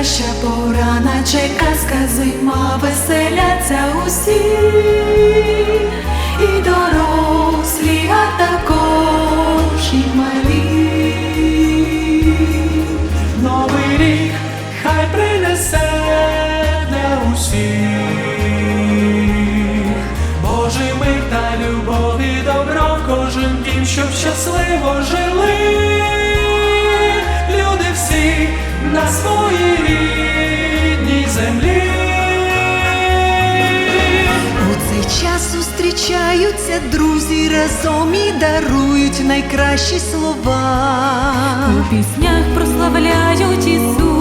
наче казка зима, веселяться усі, і дорослі, а також і малі. Новий рік хай принесе для усіх Божий мир та любов і добро в кожен дім, щоб щасливо жили. Зустрічаються друзі разом і дарують найкращі слова. У піснях прославляють Ісуса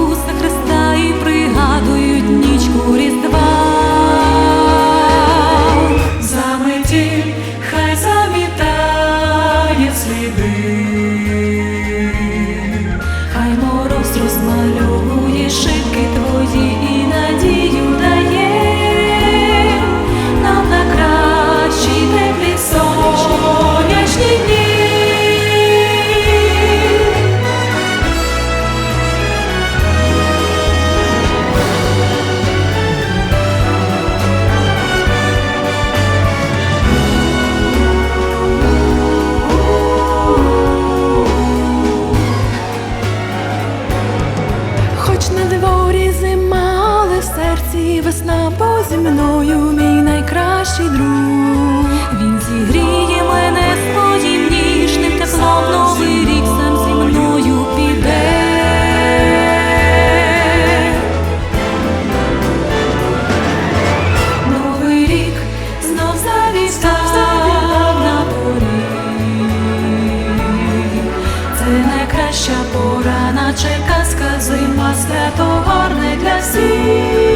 серці весна, бо зі мною мій найкращий друг. Він зігріє мене своїм ніжним теплом, новий рік сам зі мною піде. Новий рік знов завітав на поріг. Це найкраща пора, наче казка зима, свято гарне для всіх.